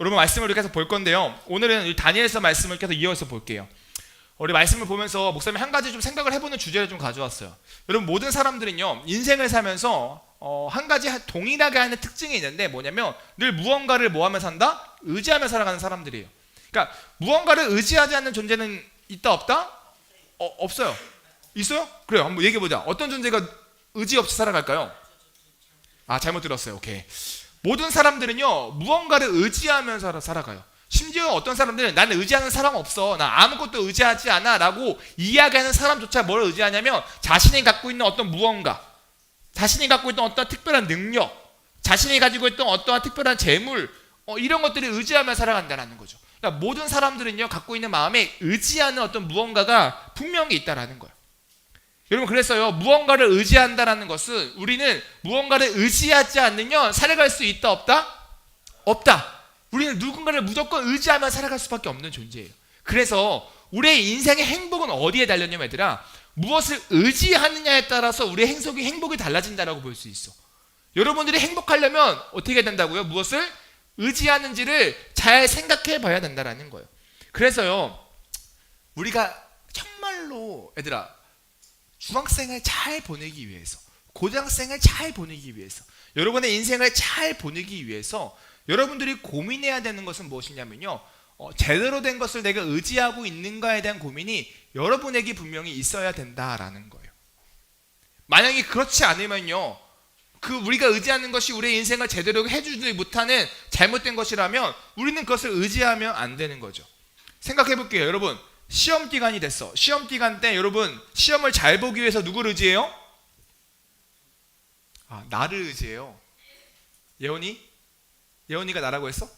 여러분 말씀을 계속 볼 건데요. 오늘은 이 다니엘서 말씀을 계속 이어서 볼게요. 우리 말씀을 보면서 목사님 한 가지 좀 생각을 해보는 주제를 좀 가져왔어요. 여러분 모든 사람들은요 인생을 살면서 어, 한 가지 하- 동일하게 하는 특징이 있는데 뭐냐면 늘 무언가를 뭐하며 산다? 의지하며 살아가는 사람들이에요. 그러니까 무언가를 의지하지 않는 존재는 있다 없다? 어, 없어요. 있어요? 그래요. 한번 얘기해 보자. 어떤 존재가 의지 없이 살아갈까요? 아 잘못 들었어요. 오케이. 모든 사람들은요 무언가를 의지하면서 살아- 살아가요. 심지어 어떤 사람들은 나는 의지하는 사람 없어. 나 아무것도 의지하지 않아 라고 이야기하는 사람조차 뭘 의지하냐면 자신이 갖고 있는 어떤 무언가, 자신이 갖고 있던 어떤 특별한 능력, 자신이 가지고 있던 어떠한 특별한 재물 어, 이런 것들을 의지하며 살아간다는 거죠. 그러니까 모든 사람들은요 갖고 있는 마음에 의지하는 어떤 무언가가 분명히 있다라는 거예요. 여러분 그래서요 무언가를 의지한다라는 것은 우리는 무언가를 의지하지 않으면 살아갈 수 있다 없다 없다. 우리는 누군가를 무조건 의지하며 살아갈 수밖에 없는 존재예요. 그래서 우리의 인생의 행복은 어디에 달렸냐면 얘들아 무엇을 의지하느냐에 따라서 우리의 행복이 행복이 달라진다라고 볼 수 있어. 여러분들이 행복하려면 어떻게 된다고요? 무엇을 의지하는지를 잘 생각해 봐야 된다라는 거예요. 그래서요 우리가 정말로 얘들아 중학생을 잘 보내기 위해서, 고등학생을 잘 보내기 위해서, 여러분의 인생을 잘 보내기 위해서 여러분들이 고민해야 되는 것은 무엇이냐면요. 어, 제대로 된 것을 내가 의지하고 있는가에 대한 고민이 여러분에게 분명히 있어야 된다라는 거예요. 만약에 그렇지 않으면요. 그 우리가 의지하는 것이 우리의 인생을 제대로 해주지 못하는 잘못된 것이라면 우리는 그것을 의지하면 안 되는 거죠. 생각해 볼게요. 여러분, 시험 기간이 됐어. 시험 기간 때 여러분 시험을 잘 보기 위해서 누구를 의지해요? 아, 나를 의지해요. 예원이? 예원이가 나라고 했어?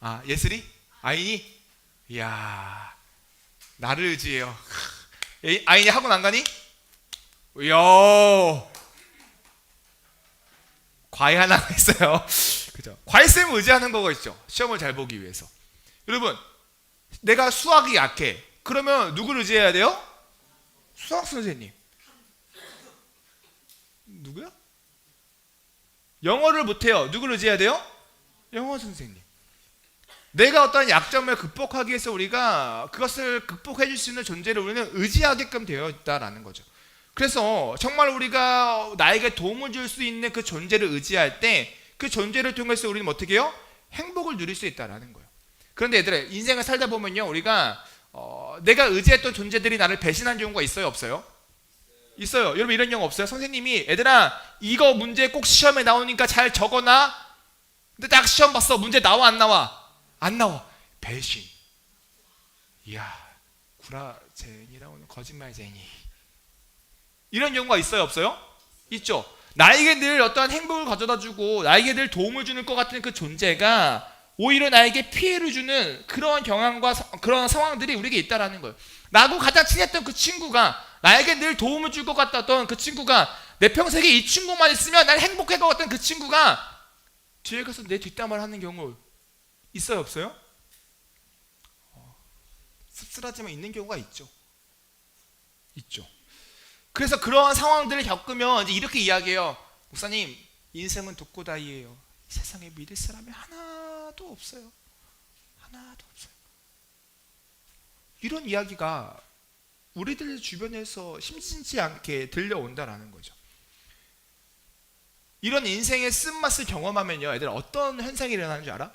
아, 예슬이? 아인이? 이야, 나를 의지해요. 예, 아인이 학원 안 가니? 이야, 과외 하나 있어요. 그죠? 과외쌤 의지하는 거가 있죠. 시험을 잘 보기 위해서. 여러분, 내가 수학이 약해. 그러면 누구를 의지해야 돼요? 수학 선생님. 누구야? 영어를 못해요. 누구를 의지해야 돼요? 영어 선생님. 내가 어떤 약점을 극복하기 위해서 우리가 그것을 극복해 줄 수 있는 존재를 우리는 의지하게끔 되어 있다라는 거죠. 그래서 정말 우리가 나에게 도움을 줄 수 있는 그 존재를 의지할 때 그 존재를 통해서 우리는 어떻게 해요? 행복을 누릴 수 있다라는 거예요. 그런데 얘들아 인생을 살다 보면요 우리가 어, 내가 의지했던 존재들이 나를 배신한 경우가 있어요 없어요? 있어요. 여러분 이런 경우 없어요? 선생님이 얘들아 이거 문제 꼭 시험에 나오니까 잘 적어놔. 근데 딱 시험 봤어 문제 나와 안 나와? 안 나와. 배신. 이야 구라쟁이라고 는 거짓말쟁이. 이런 경우가 있어요 없어요? 있죠. 나에게 늘 어떠한 행복을 가져다주고 나에게 늘 도움을 주는 것 같은 그 존재가 오히려 나에게 피해를 주는 그런 경향과 사- 그런 상황들이 우리에게 있다라는 거예요. 나하고 가장 친했던 그 친구가 나에게 늘 도움을 줄 것 같았던 그 친구가 내 평생에 이 친구만 있으면 난 행복할 것 같던 그 친구가 뒤에 가서 내 뒷담화를 하는 경우 있어요 없어요? 어, 씁쓸하지만 있는 경우가 있죠. 있죠. 그래서 그러한 상황들을 겪으면 이제 이렇게 이야기해요. 목사님, 인생은 독고다이예요. 이 세상에 믿을 사람이 하나 도 없어요. 하나도 없어요. 이런 이야기가 우리들 주변에서 심심치 않게 들려온다라는 거죠. 이런 인생의 쓴맛을 경험하면요, 애들 어떤 현상이 일어나는 줄 알아?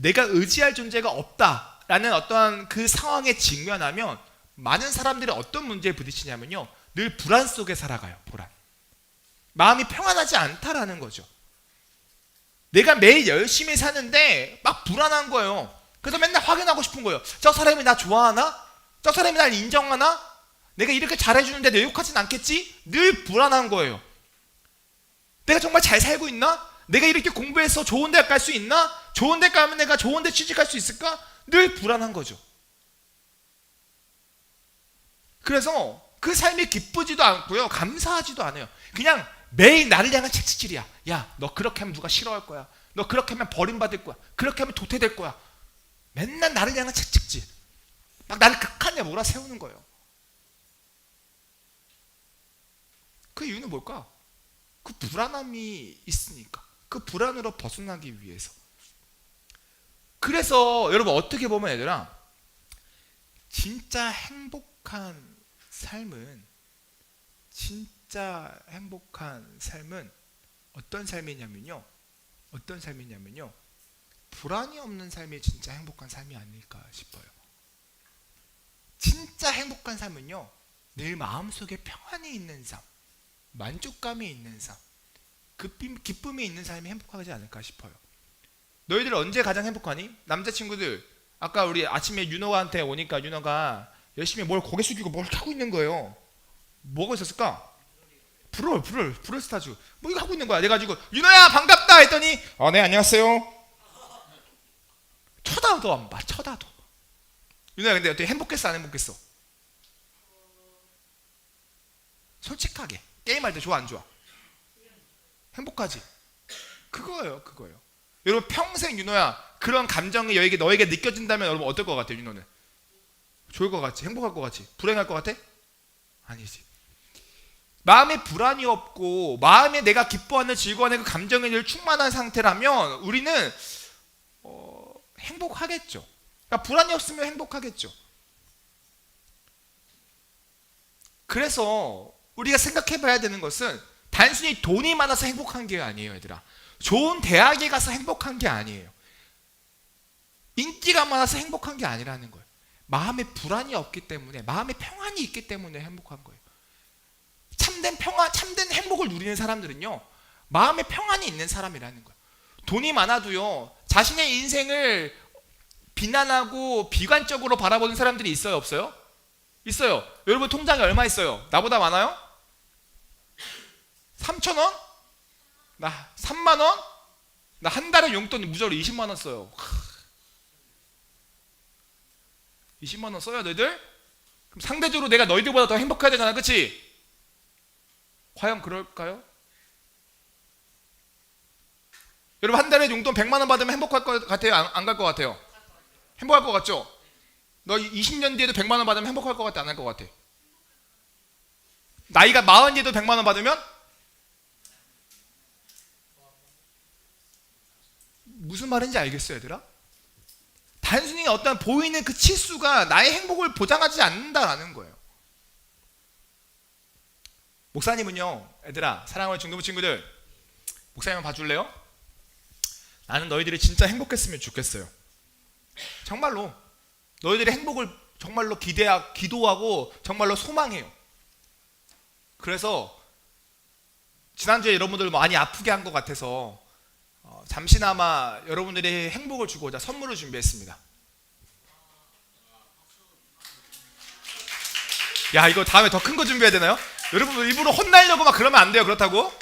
내가 의지할 존재가 없다라는 어떠한 그 상황에 직면하면 많은 사람들이 어떤 문제에 부딪히냐면요, 늘 불안 속에 살아가요. 불안. 마음이 평안하지 않다라는 거죠. 내가 매일 열심히 사는데 막 불안한 거예요. 그래서 맨날 확인하고 싶은 거예요. 저 사람이 나 좋아하나? 저 사람이 날 인정하나? 내가 이렇게 잘해주는데 내 욕하진 않겠지? 늘 불안한 거예요. 내가 정말 잘 살고 있나? 내가 이렇게 공부해서 좋은 데 갈 수 있나? 좋은 데 가면 내가 좋은 데 취직할 수 있을까? 늘 불안한 거죠. 그래서 그 삶이 기쁘지도 않고요. 감사하지도 않아요. 그냥 매일 나를 향한 채찍질이야. 야, 너 그렇게 하면 누가 싫어할 거야. 너 그렇게 하면 버림받을 거야. 그렇게 하면 도태될 거야. 맨날 나를 향한 채찍질. 막 나를 극한에 몰아세우는 거예요. 그 이유는 뭘까? 그 불안함이 있으니까. 그 불안으로 벗어나기 위해서. 그래서 여러분 어떻게 보면 얘들아 진짜 행복한 삶은 진 짜 행복한 삶은 어떤 삶이냐면요. 어떤 삶이냐면요. 불안이 없는 삶이 진짜 행복한 삶이 아닐까 싶어요. 진짜 행복한 삶은요. 늘 마음속에 평안이 있는 삶, 만족감이 있는 삶, 기쁨, 기쁨이 있는 삶이 행복하지 않을까 싶어요. 너희들 언제 가장 행복하니? 남자친구들 아까 우리 아침에 윤호한테 오니까 윤호가 열심히 뭘 고개 숙이고 뭘 하고 있는 거예요. 뭐가 있었을까? 불을 불을 스타주 뭐 이거 하고 있는 거야. 내가 가지고 윤호야 반갑다 했더니 아 네 안녕하세요. 쳐다도 안 봐. 쳐다도. 윤호야 근데 어떻게 행복했어 안 행복했어? 솔직하게 게임할 때 좋아 안 좋아? 행복하지. 그거예요 그거예요. 여러분 평생 윤호야 그런 감정이 너에게 너에게 느껴진다면 여러분 어떨 것 같아요 윤호는? 좋을 것 같지? 행복할 것 같지? 불행할 것 같아? 아니지. 마음에 불안이 없고 마음에 내가 기뻐하는 즐거워하는 그 감정이 늘 충만한 상태라면 우리는 어, 행복하겠죠. 그러니까 불안이 없으면 행복하겠죠. 그래서 우리가 생각해봐야 되는 것은 단순히 돈이 많아서 행복한 게 아니에요, 얘들아. 좋은 대학에 가서 행복한 게 아니에요. 인기가 많아서 행복한 게 아니라는 거예요. 마음에 불안이 없기 때문에, 마음에 평안이 있기 때문에 행복한 거예요. 참된 평안, 참된 행복을 누리는 사람들은요, 마음에 평안이 있는 사람이라는 거예요. 돈이 많아도요, 자신의 인생을 비난하고 비관적으로 바라보는 사람들이 있어요, 없어요? 있어요. 여러분 통장에 얼마 있어요? 나보다 많아요? 3천 원? 나 3만 원? 나 한 달에 용돈 무조건 20만 원 써요. 20만 원 써요, 너희들? 그럼 상대적으로 내가 너희들보다 더 행복해야 되잖아, 그렇지? 과연 그럴까요? 여러분 한 달에 용돈 100만 원 받으면 행복할 것 같아요? 안 갈것 같아요? 행복할 것 같죠? 너 20년 뒤에도 100만 원 받으면 행복할 것 같아? 안 할 것 같아? 나이가 40 뒤에도 100만 원 받으면 무슨 말인지 알겠어요, 얘들아? 단순히 어떤 보이는 그 치수가 나의 행복을 보장하지 않는다라는 거예요. 목사님은요, 얘들아, 사랑하는 중등부 친구들, 목사님 봐줄래요? 나는 너희들이 진짜 행복했으면 좋겠어요. 정말로 너희들의 행복을 정말로 기대하, 기도하고 정말로 소망해요. 그래서 지난주에 여러분들 많이 아프게 한 것 같아서 어, 잠시나마 여러분들의 행복을 주고자 선물을 준비했습니다. 야 이거 다음에 더 큰 거 준비해야 되나요? 여러분 일부러 혼나려고 막 그러면 안 돼요. 그렇다고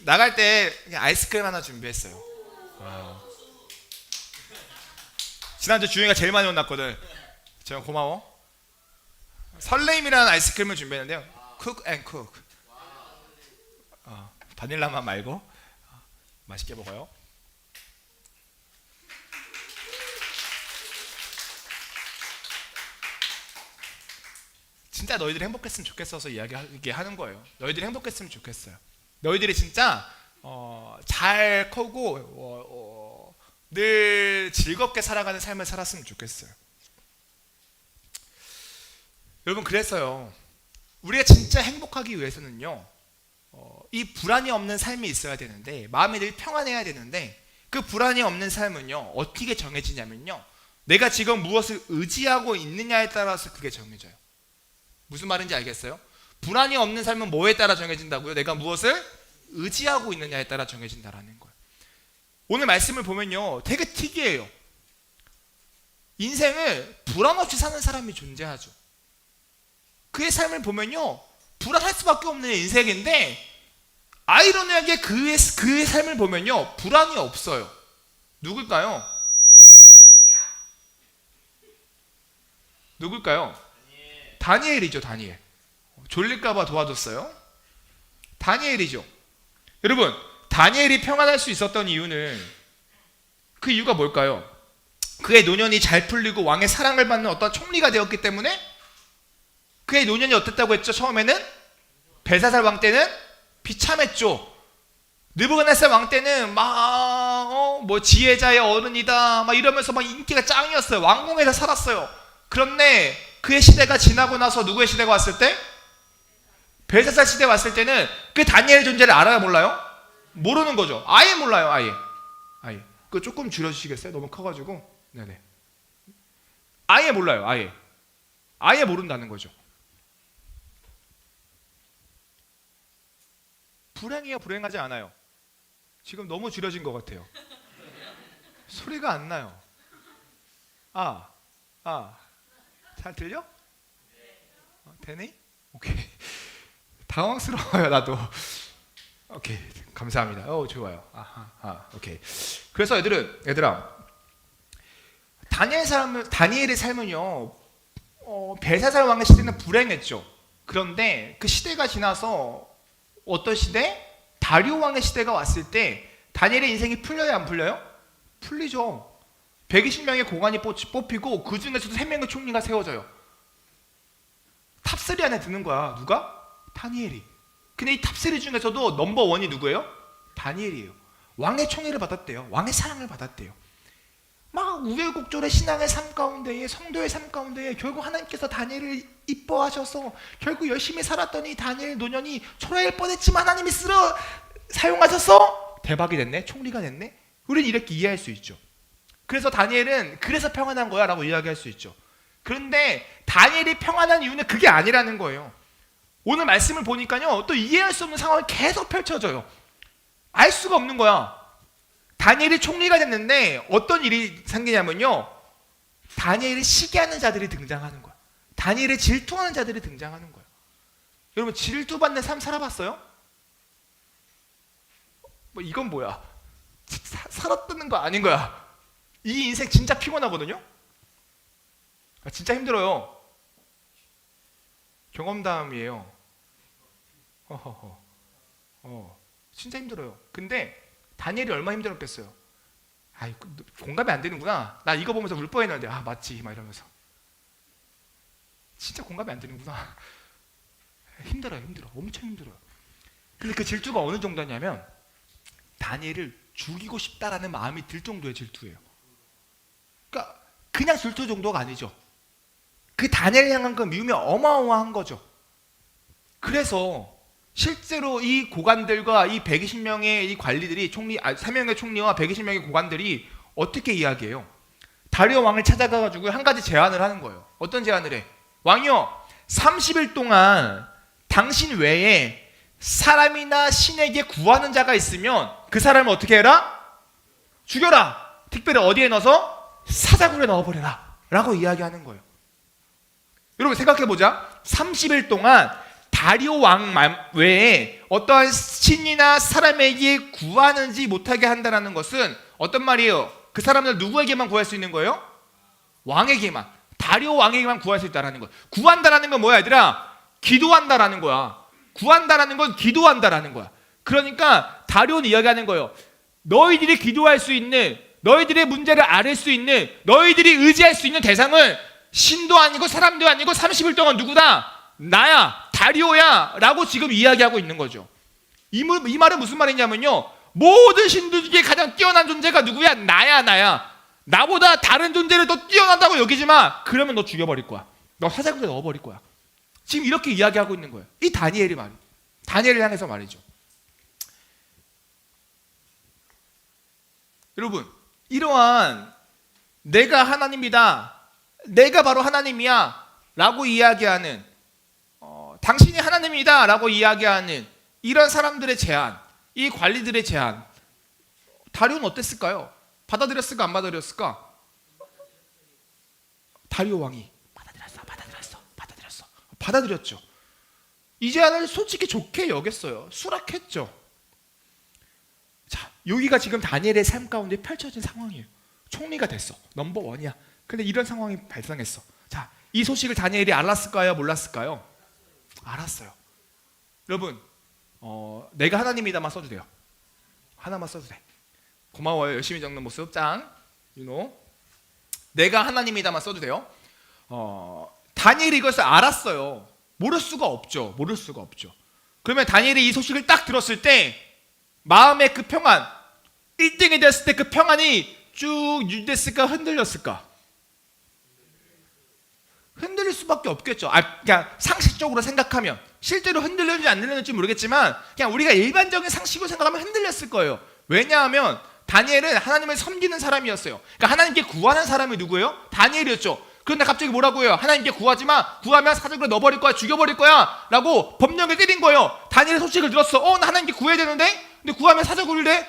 나갈 때 아이스크림 하나 준비했어요. 와. 지난주 주영이가 제일 많이 혼났거든. 재영 고마워. 설레임이라는 아이스크림을 준비했는데요. 쿡 앤 쿡. 어, 바닐라만 말고 어, 맛있게 먹어요. 진짜 너희들이 행복했으면 좋겠어서 이야기 하는 거예요. 너희들이 행복했으면 좋겠어요. 너희들이 진짜 어, 잘 크고 어, 어, 늘 즐겁게 살아가는 삶을 살았으면 좋겠어요. 여러분 그래서요. 우리가 진짜 행복하기 위해서는요. 어, 이 불안이 없는 삶이 있어야 되는데 마음이 늘 평안해야 되는데 그 불안이 없는 삶은요. 어떻게 정해지냐면요. 내가 지금 무엇을 의지하고 있느냐에 따라서 그게 정해져요. 무슨 말인지 알겠어요? 불안이 없는 삶은 뭐에 따라 정해진다고요? 내가 무엇을 의지하고 있느냐에 따라 정해진다라는 거예요. 오늘 말씀을 보면요. 되게 특이해요. 인생을 불안 없이 사는 사람이 존재하죠. 그의 삶을 보면요. 불안할 수밖에 없는 인생인데 아이러니하게 그의, 그의 삶을 보면요. 불안이 없어요. 누굴까요? 누굴까요? 다니엘이죠, 다니엘. 졸릴까봐 도와줬어요. 다니엘이죠. 여러분, 다니엘이 평안할 수 있었던 이유는 그 이유가 뭘까요? 그의 노년이 잘 풀리고 왕의 사랑을 받는 어떤 총리가 되었기 때문에 그의 노년이 어땠다고 했죠? 처음에는 벨사살 왕 때는 비참했죠. 느부갓네살 왕 때는 막어뭐 지혜자의 어른이다 막 이러면서 막 인기가 짱이었어요. 왕궁에서 살았어요. 그런데 그의 시대가 지나고 나서 누구의 시대가 왔을 때 벨사살 시대 왔을 때는 그 다니엘 존재를 알아요, 몰라요? 모르는 거죠. 아예 몰라요, 아예. 아예. 그 조금 줄여주시겠어요? 너무 커가지고. 네네. 아예 몰라요, 아예. 아예 모른다는 거죠. 불행이에요, 불행하지 않아요. 지금 너무 줄여진 것 같아요. 소리가 안 나요. 아, 아, 잘 들려? 어, 되니? 오케이. 당황스러워요, 나도. 오케이, 감사합니다. 어, 좋아요. 아하, 아, 오케이. 그래서 애들은, 얘들아, 다니엘 삶은 다니엘의 삶은요, 어, 벨사살 왕의 시대는 불행했죠. 그런데 그 시대가 지나서 어떤 시대? 다리오 왕의 시대가 왔을 때 다니엘의 인생이 풀려요, 안 풀려요? 풀리죠. 120명의 고관이 뽑- 뽑히고 그 중에서도 3명의 총리가 세워져요. 탑3 안에 드는 거야. 누가? 다니엘이. 근데 이 탑3 중에서도 넘버 원이 누구예요? 다니엘이에요. 왕의 총애를 받았대요. 왕의 사랑을 받았대요. 막 우여곡절의 신앙의 삶 가운데에 성도의 삶 가운데에 결국 하나님께서 다니엘을 이뻐하셔서 결국 열심히 살았더니 다니엘 노년이 초라할 뻔했지만 하나님이 쓰러 사용하셔서 대박이 됐네 총리가 됐네 우린 이렇게 이해할 수 있죠 그래서 다니엘은 그래서 평안한 거야 라고 이야기할 수 있죠 그런데 다니엘이 평안한 이유는 그게 아니라는 거예요 오늘 말씀을 보니까요 또 이해할 수 없는 상황이 계속 펼쳐져요 알 수가 없는 거야 다니엘이 총리가 됐는데 어떤 일이 생기냐면요. 다니엘을 시기하는 자들이 등장하는 거야. 다니엘을 질투하는 자들이 등장하는 거야. 여러분 질투받는 삶 살아봤어요? 뭐 이건 뭐야? 사, 살았다는 거 아닌 거야. 이 인생 진짜 피곤하거든요. 아, 진짜 힘들어요. 경험담이에요. 허허허. 어, 진짜 힘들어요. 근데 다니엘이 얼마나 힘들었겠어요. 아이 공감이 안 되는구나. 나 이거 보면서 울 뻔했는데 아 맞지 막 이러면서 진짜 공감이 안 되는구나. 힘들어요, 힘들어, 엄청 힘들어요. 근데 그 질투가 어느 정도냐면 다니엘을 죽이고 싶다라는 마음이 들 정도의 질투예요. 그러니까 그냥 질투 정도가 아니죠. 그 다니엘 향한 그 미움이 어마어마한 거죠. 그래서 실제로 이 고관들과 이 120명의 이 관리들이 총리 아 3명의 총리와 120명의 고관들이 어떻게 이야기해요? 다리오 왕을 찾아가 가지고 한 가지 제안을 하는 거예요. 어떤 제안을 해? 왕이요. 30일 동안 당신 외에 사람이나 신에게 구하는 자가 있으면 그 사람을 어떻게 해라? 죽여라. 특별히 어디에 넣어서 사자굴에 넣어버려라. 라고 이야기하는 거예요. 여러분 생각해 보자. 30일 동안 다리오 왕 외에 어떠한 신이나 사람에게 구하는지 못하게 한다는 것은 어떤 말이에요? 그 사람들 누구에게만 구할 수 있는 거예요? 왕에게만. 다리오 왕에게만 구할 수 있다라는 거예요. 구한다라는 건 뭐야, 얘들아? 기도한다라는 거야. 구한다라는 건 기도한다라는 거야. 그러니까 다리오는 이야기하는 거예요. 너희들이 기도할 수 있는 너희들의 문제를 앓을 수 있는 너희들이 의지할 수 있는 대상은 신도 아니고 사람도 아니고 30일 동안 누구다? 나야, 다리오야 라고 지금 이야기하고 있는 거죠. 이, 무- 이 말은 무슨 말이냐면요. 모든 신들 중에 가장 뛰어난 존재가 누구야? 나야, 나야. 나보다 다른 존재를 더 뛰어난다고 여기지 마. 그러면 너 죽여버릴 거야. 너 사자굴에 넣어버릴 거야. 지금 이렇게 이야기하고 있는 거예요. 이 다니엘이 말이. 다니엘을 향해서 말이죠. 여러분, 이러한 내가 하나님이다. 내가 바로 하나님이야. 라고 이야기하는 어, 당신이 하나님이다. 라고 이야기하는 이런 사람들의 제안, 이 관리들의 제안. 다리오는 어땠을까요? 받아들였을까 안 받아들였을까? 다리오 왕이 받아들였어, 받아들였어, 받아들였어, 받아들였죠. 이 제안을 솔직히 좋게 여겼어요. 수락했죠. 자, 여기가 지금 다니엘의 삶 가운데 펼쳐진 상황이에요. 총리가 됐어. 넘버 원이야. 근데 이런 상황이 발생했어. 자, 이 소식을 다니엘이 알았을까요? 몰랐을까요? 알았어요. 여러분, 어, 내가 하나님이다만 써도 돼요. 하나만 써도 돼. 고마워요. 열심히 적는 모습 짱. 유노. 내가 하나님이다만 써도 돼요. 어, 다니엘이 이것을 알았어요. 모를 수가 없죠. 모를 수가 없죠. 그러면 다니엘이 이 소식을 딱 들었을 때 마음의 그 평안 1등이 됐을 때 그 평안이 쭉 유지됐을까 흔들렸을까? 흔들릴 수밖에 없겠죠. 아, 그냥 상식적으로 생각하면 실제로 흔들렸는지 안 흔들렸는지 모르겠지만 그냥 우리가 일반적인 상식으로 생각하면 흔들렸을 거예요. 왜냐하면 다니엘은 하나님을 섬기는 사람이었어요. 그러니까 하나님께 구하는 사람이 누구예요? 다니엘이었죠. 그런데 갑자기 뭐라고 해요? 하나님께 구하지 마. 구하면 사적으로 넣어버릴 거야. 죽여버릴 거야. 라고 법령을 때린 거예요. 다니엘의 소식을 들었어. 어, 나 하나님께 구해야 되는데? 근데 구하면 사적으로 돼?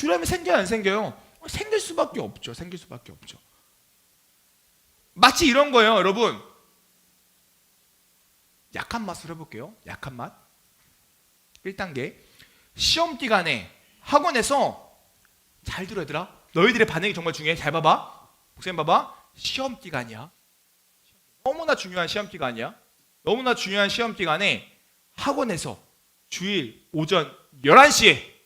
두려움이 생겨요? 안 생겨요? 어, 생길 수밖에 없죠. 생길 수밖에 없죠. 마치 이런 거예요, 여러분. 약한 맛으로 해볼게요. 약한 맛. 1단계. 시험 기간에 학원에서 잘 들어 얘들아. 너희들의 반응이 정말 중요해. 잘 봐봐. 목사님 봐봐. 시험 기간이야. 너무나 중요한 시험 기간이야. 너무나 중요한 시험 기간에 학원에서 주일 오전 11시에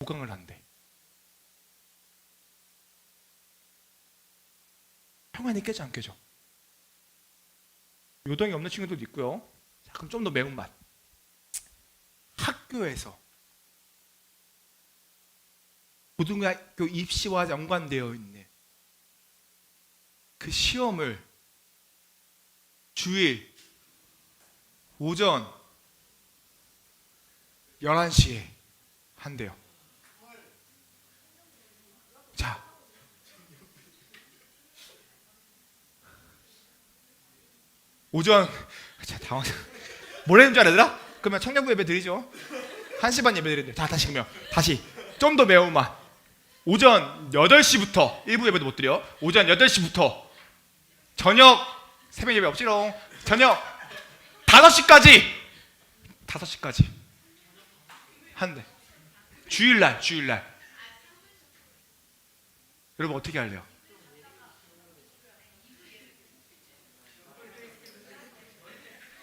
보강을 한대. 평안이 깨져 안 깨져? 요동이 없는 친구들도 있고요. 자, 그럼 좀 더 매운맛. 학교에서 고등학교 입시와 연관되어 있는 그 시험을 주일 오전 11시에 한대요. 자. 오전 자, 당황. 뭐라는 줄 알아들아? 그러면 청년부 예배 드리죠. 1시 반 예배 드리는데. 자, 다시 그러면 다시 좀 더 매운맛. 오전 8시부터 일부 예배도 못 드려. 오전 8시부터 저녁 새벽 예배 없지롱. 저녁 5시까지 5시까지 한대. 주일날 주일날. 여러분 어떻게 할래요?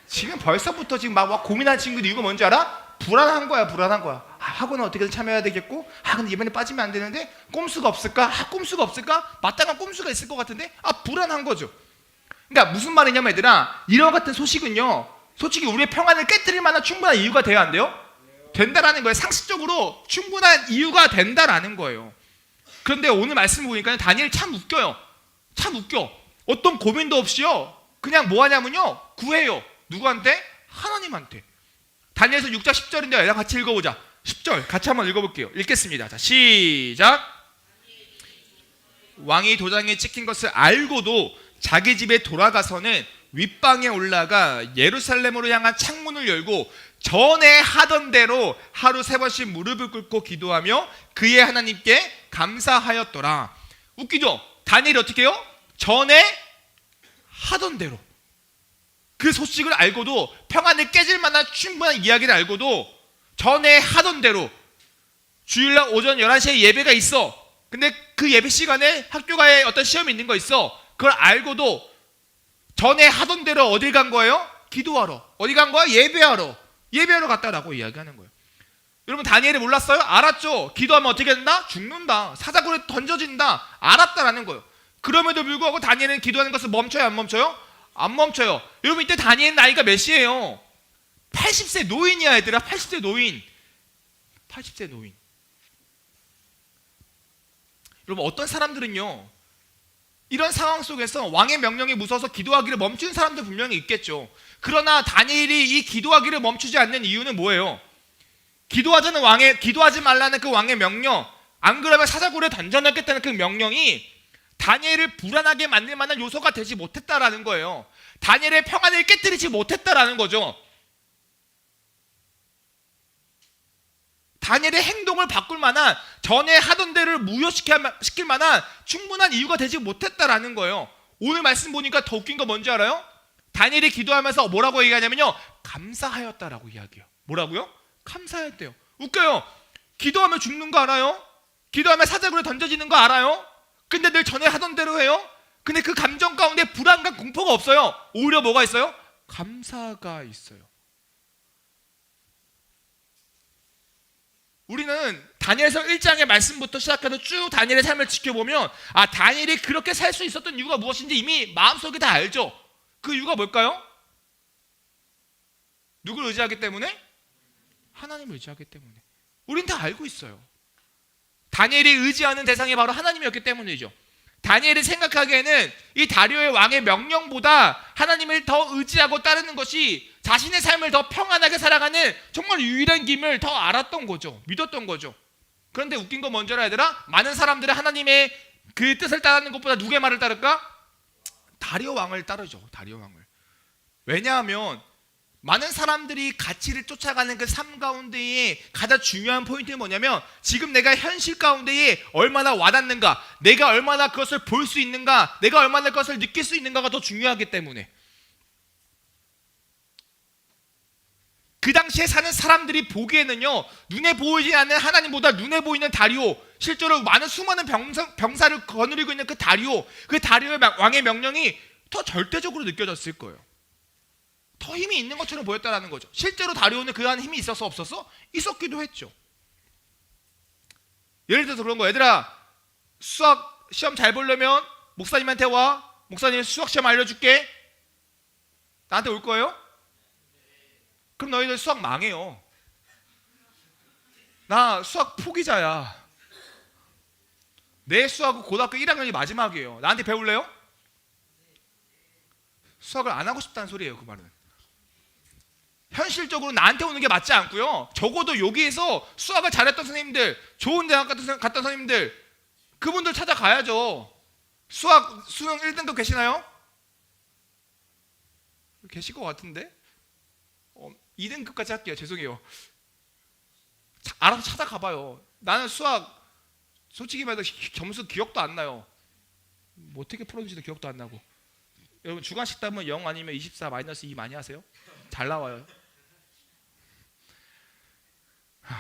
지금 벌써부터 지금 막, 막 고민한 친구들 이유가 뭔지 알아? 불안한 거야, 불안한 거야. 아, 학원은 어떻게든 참여해야 되겠고, 아, 근데 이번에 빠지면 안 되는데, 꼼수가 없을까? 아, 꼼수가 없을까? 마땅한 꼼수가 있을 것 같은데, 아, 불안한 거죠. 그러니까 무슨 말이냐면 얘들아, 이런 같은 소식은요, 솔직히 우리의 평안을 깨뜨릴 만한 충분한 이유가 돼야 안 돼요? 된다라는 거예요. 상식적으로 충분한 이유가 된다라는 거예요. 그런데 오늘 말씀 보니까 다니엘 참 웃겨요. 참 웃겨. 어떤 고민도 없이요. 그냥 뭐 하냐면요. 구해요. 누구한테? 하나님한테. 다니엘서 6장 10절인데 얘랑 같이 읽어보자. 10절 같이 한번 읽어볼게요. 읽겠습니다. 자, 시작. 왕이 도장에 찍힌 것을 알고도 자기 집에 돌아가서는 윗방에 올라가 예루살렘으로 향한 창문을 열고 전에 하던 대로 하루 세 번씩 무릎을 꿇고 기도하며 그의 하나님께 감사하였더라. 웃기죠? 다니엘이 어떻게 해요? 전에 하던 대로. 그 소식을 알고도 평안을 깨질 만한 충분한 이야기를 알고도 전에 하던 대로 주일날 오전 11시에 예배가 있어. 근데 그 예배 시간에 학교가에 어떤 시험이 있는 거 있어. 그걸 알고도 전에 하던 대로 어딜 간 거예요? 기도하러. 어디 간 거야? 예배하러. 예배하러 갔다라고 이야기하는 거예요. 여러분 다니엘이 몰랐어요? 알았죠. 기도하면 어떻게 된다? 죽는다. 사자굴에 던져진다. 알았다라는 거예요. 그럼에도 불구하고 다니엘은 기도하는 것을 멈춰요, 안 멈춰요? 안 멈춰요. 여러분 이때 다니엘 나이가 몇이에요? 80세 노인이야 얘들아 80세 노인 80세 노인 여러분 어떤 사람들은요 이런 상황 속에서 왕의 명령에 무서워서 기도하기를 멈춘 사람도 분명히 있겠죠 그러나 다니엘이 이 기도하기를 멈추지 않는 이유는 뭐예요? 기도하자는 왕의 기도하지 말라는 그 왕의 명령 안 그러면 사자굴에 던져넣겠다는 그 명령이 다니엘을 불안하게 만들 만한 요소가 되지 못했다라는 거예요. 다니엘의 평안을 깨뜨리지 못했다라는 거죠. 다니엘의 행동을 바꿀 만한 전에 하던 대를 무효시킬 만한 충분한 이유가 되지 못했다라는 거예요. 오늘 말씀 보니까 더 웃긴 거 뭔지 알아요? 다니엘이 기도하면서 뭐라고 얘기하냐면요. 감사하였다라고 이야기해요. 뭐라고요? 감사했대요. 웃겨요. 기도하면 죽는 거 알아요? 기도하면 사자굴에 던져지는 거 알아요? 근데 늘 전에 하던 대로 해요? 근데 그 감정 가운데 불안과 공포가 없어요. 오히려 뭐가 있어요? 감사가 있어요. 우리는 다니엘서 1장의 말씀부터 시작해서 쭉 다니엘의 삶을 지켜보면 아 다니엘이 그렇게 살 수 있었던 이유가 무엇인지 이미 마음속에 다 알죠. 그 이유가 뭘까요? 누굴 의지하기 때문에? 하나님을 의지하기 때문에. 우린 다 알고 있어요. 다니엘이 의지하는 대상이 바로 하나님이었기 때문이죠. 다니엘이 생각하기에는 이 다리오의 왕의 명령보다 하나님을 더 의지하고 따르는 것이 자신의 삶을 더 평안하게 살아가는 정말 유일한 길을 더 알았던 거죠. 믿었던 거죠. 그런데 웃긴 건 뭔지 알아 얘들아? 많은 사람들은 하나님의 그 뜻을 따르는 것보다 누구의 말을 따를까? 다리오 왕을 따르죠. 다리오 왕을. 왜냐하면 많은 사람들이 가치를 쫓아가는 그 삶 가운데에 가장 중요한 포인트는 뭐냐면 지금 내가 현실 가운데에 얼마나 와닿는가, 내가 얼마나 그것을 볼 수 있는가, 내가 얼마나 그것을 느낄 수 있는가가 더 중요하기 때문에 그 당시에 사는 사람들이 보기에는요 눈에 보이지 않는 하나님보다 눈에 보이는 다리오 실제로 많은 수많은 병사, 병사를 거느리고 있는 그 다리오 그 다리오의 마- 왕의 명령이 더 절대적으로 느껴졌을 거예요. 더 힘이 있는 것처럼 보였다라는 거죠. 실제로 다리오는 그한 힘이 있어서 없었어? 있었기도 했죠. 예를 들어서 그런 거 얘들아 수학 시험 잘 보려면 목사님한테 와 목사님 수학 시험 알려줄게 나한테 올 거예요? 그럼 너희들 수학 망해요. 나 수학 포기자야. 내 수학은 고등학교 1학년이 마지막이에요. 나한테 배울래요? 수학을 안 하고 싶다는 소리예요. 그 말은. 현실적으로 나한테 오는 게 맞지 않고요. 적어도 여기에서 수학을 잘했던 선생님들, 좋은 대학 갔던, 선생님들, 그분들 찾아가야죠. 수학 수능 1등급 계시나요? 계실 것 같은데? 어, 2등급까지 할게요. 죄송해요. 자- 알아서 찾아가봐요. 나는 수학 솔직히 말해서 기- 점수 기억도 안 나요. 뭐 어떻게 풀었는지도 기억도 안 나고. 여러분 주관식 따면 0 아니면 24 마이너스 2 많이 하세요? 잘 나와요. 하,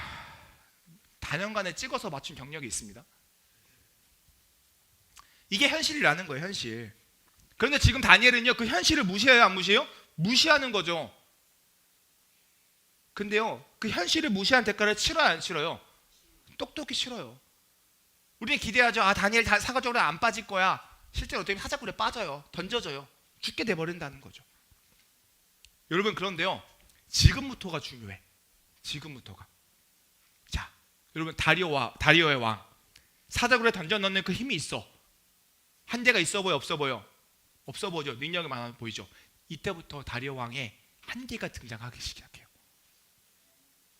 단연간에 찍어서 맞춘 경력이 있습니다. 이게 현실이라는 거예요, 현실. 그런데 지금 다니엘은요, 그 현실을 무시해요, 안 무시해요? 무시하는 거죠. 근데요, 그 현실을 무시한 대가를 치러요, 안 치러요? 똑똑히 치러요. 우리는 기대하죠. 아, 다니엘 다 사과적으로 안 빠질 거야. 실제로 어떻게 사자굴에 빠져요. 던져져요. 죽게 돼버린다는 거죠. 여러분 그런데요. 지금부터가 중요해. 지금부터가. 자, 여러분 다리오와 다리오의 왕 사자굴에 던져 넣는 그 힘이 있어. 한계가 있어 보여, 없어 보여? 없어 보죠. 능력이 많아 보이죠. 이때부터 다리오 왕의 한계가 등장하기 시작해요.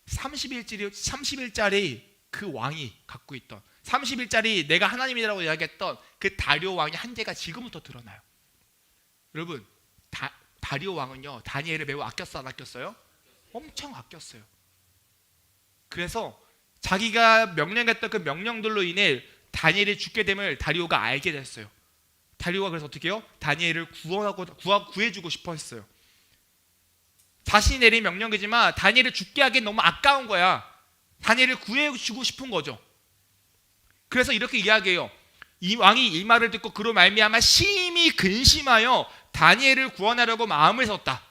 30일짜리 30일짜리 그 왕이 갖고 있던 30일짜리 내가 하나님이라고 이야기했던 그 다리오 왕의 한계가 지금부터 드러나요. 여러분 다, 다리오 왕은요 다니엘을 매우 아꼈어 안 아꼈어요? 엄청 아꼈어요. 그래서 자기가 명령했던 그 명령들로 인해 다니엘이 죽게 됨을 다리오가 알게 됐어요. 다리오가 그래서 어떻게 해요? 다니엘을 구원하고 구하, 구해주고 싶어 했어요. 자신이 내린 명령이지만 다니엘을 죽게 하기엔 너무 아까운 거야. 다니엘을 구해주고 싶은 거죠. 그래서 이렇게 이야기해요. 이 왕이 이 말을 듣고 그로 말미암아 심히 근심하여 다니엘을 구원하려고 마음을 섰다.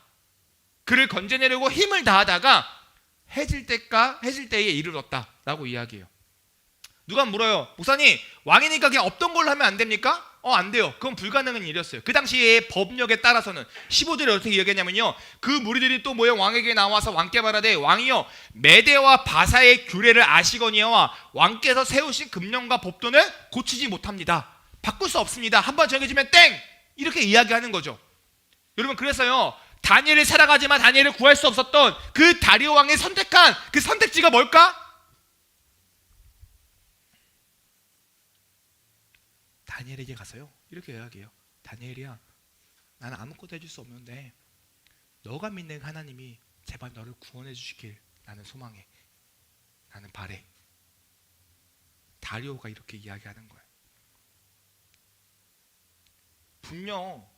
그를 건져내려고 힘을 다하다가 해질 때가 해질 때에 이르렀다라고 이야기해요. 누가 물어요. 목사님 왕이니까 그냥 없던 걸로 하면 안 됩니까? 어 안 돼요. 그건 불가능한 일이었어요. 그 당시에 법력에 따라서는 15절에 어떻게 이야기했냐면요. 그 무리들이 또 모여 왕에게 나와서 왕께 말하되 왕이여 메대와 바사의 규례를 아시거니와 왕께서 세우신 금령과 법도는 고치지 못합니다. 바꿀 수 없습니다. 한번 정해지면 땡 이렇게 이야기하는 거죠. 여러분 그래서요. 다니엘이 살아가지만 다니엘을 구할 수 없었던 그 다리오 왕이 선택한 그 선택지가 뭘까? 다니엘에게 가서요. 이렇게 이야기해요. 다니엘이야. 나는 아무것도 해줄 수 없는데 너가 믿는 하나님이 제발 너를 구원해 주시길 나는 소망해. 나는 바래. 다리오가 이렇게 이야기하는 거예요. 분명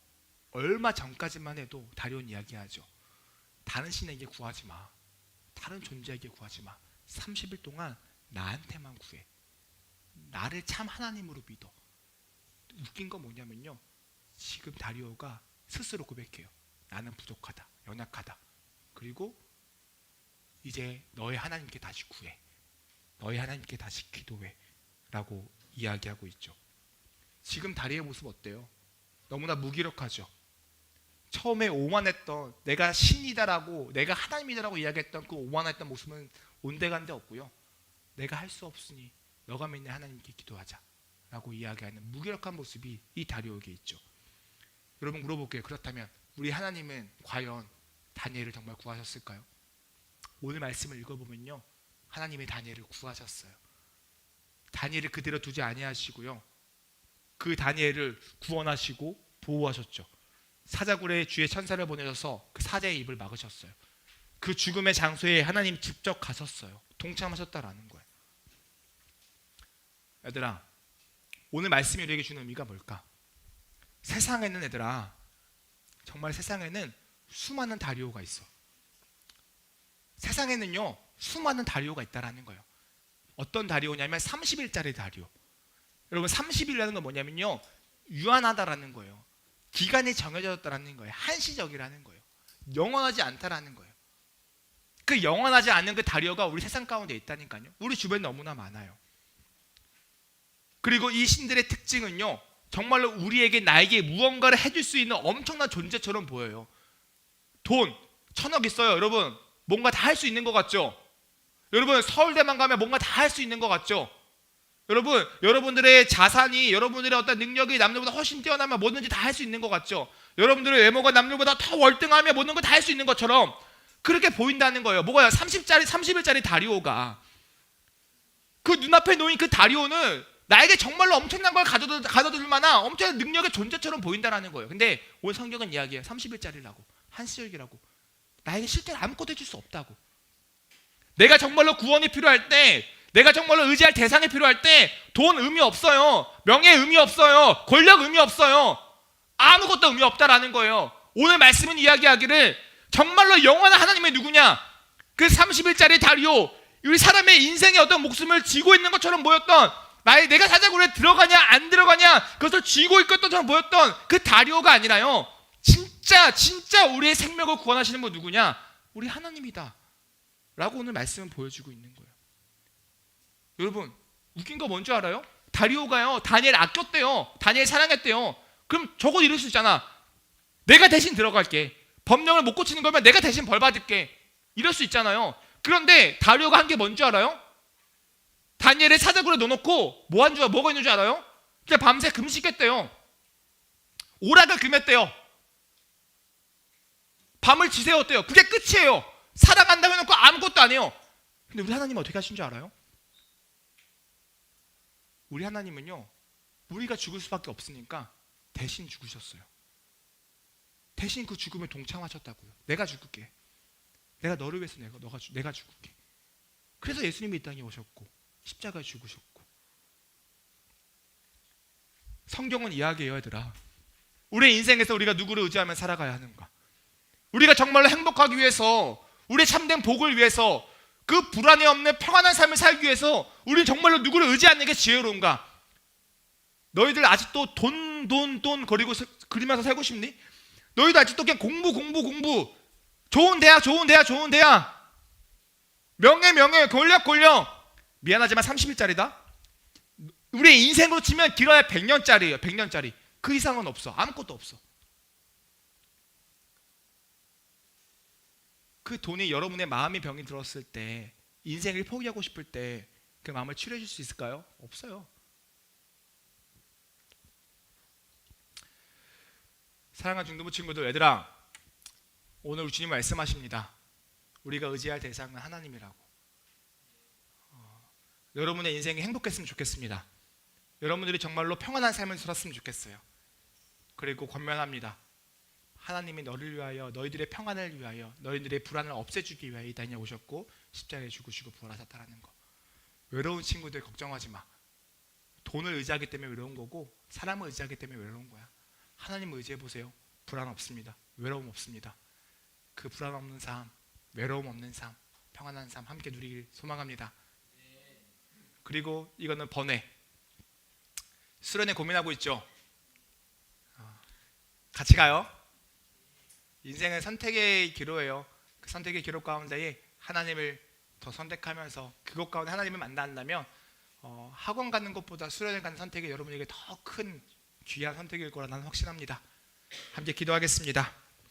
얼마 전까지만 해도 다리오는 이야기하죠. 다른 신에게 구하지 마. 다른 존재에게 구하지 마. 30일 동안 나한테만 구해. 나를 참 하나님으로 믿어. 웃긴 건 뭐냐면요. 지금 다리오가 스스로 고백해요. 나는 부족하다. 연약하다. 그리고 이제 너의 하나님께 다시 구해. 너의 하나님께 다시 기도해. 라고 이야기하고 있죠. 지금 다리의 모습 어때요? 너무나 무기력하죠. 처음에 오만했던 내가 신이다라고 내가 하나님이다라고 이야기했던 그 오만했던 모습은 온데간데 없고요. 내가 할 수 없으니 너가 믿는 하나님께 기도하자라고 이야기하는 무기력한 모습이 이 다리오에게 있죠. 여러분 물어볼게요. 그렇다면 우리 하나님은 과연 다니엘을 정말 구하셨을까요? 오늘 말씀을 읽어보면요, 하나님이 다니엘을 구하셨어요. 다니엘을 그대로 두지 아니하시고요, 그 다니엘을 구원하시고 보호하셨죠. 사자굴에 주의 천사를 보내셔서 그 사자의 입을 막으셨어요. 그 죽음의 장소에 하나님 직접 가셨어요. 동참하셨다라는 거예요. 얘들아, 오늘 말씀이 우리에게 주는 의미가 뭘까? 세상에는 얘들아, 정말 세상에는 수많은 다리오가 있어. 세상에는요, 수많은 다리오가 있다라는 거예요. 어떤 다리오냐면 30일짜리 다리오. 여러분 30일이라는 건 뭐냐면요, 유한하다라는 거예요. 기간이 정해졌다라는 거예요. 한시적이라는 거예요. 영원하지 않다라는 거예요. 그 영원하지 않는 그 다리오가 우리 세상 가운데 있다니까요. 우리 주변에 너무나 많아요. 그리고 이 신들의 특징은요. 정말로 우리에게 나에게 무언가를 해줄 수 있는 엄청난 존재처럼 보여요. 돈 천억 있어요, 여러분. 뭔가 다 할 수 있는 것 같죠? 여러분 서울대만 가면 뭔가 다 할 수 있는 것 같죠? 여러분 여러분들의 자산이 여러분들의 어떤 능력이 남들보다 훨씬 뛰어나면 뭐든지 다 할 수 있는 것 같죠? 여러분들의 외모가 남들보다 더 월등하면 모든 걸 다 할 수 있는 것처럼 그렇게 보인다는 거예요. 뭐가요? 30짜리 30일짜리 다리오가 그 눈앞에 놓인 그 다리오는 나에게 정말로 엄청난 걸 가져다, 가져들 만한 엄청난 능력의 존재처럼 보인다라는 거예요. 근데 오늘 성경은 이야기해요. 30일짜리라고 한시절기라고 나에게 실제로 아무것도 해줄 수 없다고. 내가 정말로 구원이 필요할 때, 내가 정말로 의지할 대상이 필요할 때, 돈 의미 없어요. 명예 의미 없어요. 권력 의미 없어요. 아무것도 의미 없다라는 거예요. 오늘 말씀은 이야기하기를 정말로 영원한 하나님의 누구냐? 그 30일짜리 다리오, 우리 사람의 인생의 어떤 목숨을 쥐고 있는 것처럼 보였던 나의 내가 사자굴에 들어가냐 안 들어가냐 그것을 쥐고 있던 것처럼 보였던 그 다리오가 아니라요. 진짜 진짜 우리의 생명을 구원하시는 분 누구냐? 우리 하나님이다. 라고 오늘 말씀은 보여주고 있는 거예요. 여러분 웃긴 거 뭔지 알아요? 다리오가요 다니엘 아꼈대요. 다니엘 사랑했대요. 그럼 적어도 이럴 수 있잖아. 내가 대신 들어갈게. 법령을 못 고치는 거면 내가 대신 벌 받을게. 이럴 수 있잖아요. 그런데 다리오가 한 게 뭔지 알아요? 다니엘을 사자굴에 넣어놓고 뭐한 줄, 뭐가 있는 줄 알아요? 그냥 밤새 금식했대요. 오락을 금했대요. 밤을 지새웠대요. 그게 끝이에요. 사랑한다고 해놓고 아무것도 안 해요. 근데 우리 하나님은 어떻게 하신 줄 알아요? 우리 하나님은요, 우리가 죽을 수밖에 없으니까 대신 죽으셨어요. 대신 그 죽음에 동참하셨다고요. 내가 죽을게. 내가 너를 위해서 내가 너가 죽- 내가 죽을게. 그래서 예수님이 이 땅에 오셨고 십자가에 죽으셨고 성경은 이야기해요, 얘들아. 우리 인생에서 우리가 누구를 의지하면 살아가야 하는가? 우리가 정말로 행복하기 위해서 우리의 참된 복을 위해서 그 불안이 없는 평안한 삶을 살기 위해서 우리는 정말로 누구를 의지하는 게 지혜로운가? 너희들 아직도 돈, 돈, 돈 거리고 서- 그리면서 살고 싶니? 너희도 아직도 그냥 공부, 공부, 공부. 좋은 대학, 좋은 대학, 좋은 대학. 명예, 명예, 권력, 권력. 미안하지만 30일짜리다. 우리의 인생으로 치면 길어야 100년짜리예요. 100년짜리. 그 이상은 없어. 아무것도 없어. 그 돈이 여러분의 마음의 병이 들었을 때 인생을 포기하고 싶을 때 그 마음을 치료해 줄 수 있을까요? 없어요. 사랑하는 중도부 친구들 얘들아 오늘 우리 주님 말씀하십니다. 우리가 의지할 대상은 하나님이라고. 어, 여러분의 인생이 행복했으면 좋겠습니다. 여러분들이 정말로 평안한 삶을 살았으면 좋겠어요. 그리고 권면합니다. 하나님이 너를 위하여 너희들의 평안을 위하여 너희들의 불안을 없애주기 위하여 이 땅에 오셨고 십자가에 죽으시고 부활하셨다라는 거. 외로운 친구들 걱정하지 마. 돈을 의지하기 때문에 외로운 거고 사람을 의지하기 때문에 외로운 거야. 하나님을 의지해 보세요. 불안 없습니다. 외로움 없습니다. 그 불안 없는 삶, 외로움 없는 삶, 평안한 삶 함께 누리길 소망합니다. 그리고 이거는 번외. 수련회 고민하고 있죠. 어, 같이 가요. 인생은 선택의 기로예요. 그 선택의 기로 가운데에 하나님을 더 선택하면서 그것 가운데 하나님을 만난다면 어, 학원 가는 것보다 수련회 가는 선택이 여러분에게 더 큰 귀한 선택일 거라 나는 확신합니다. 함께 기도하겠습니다.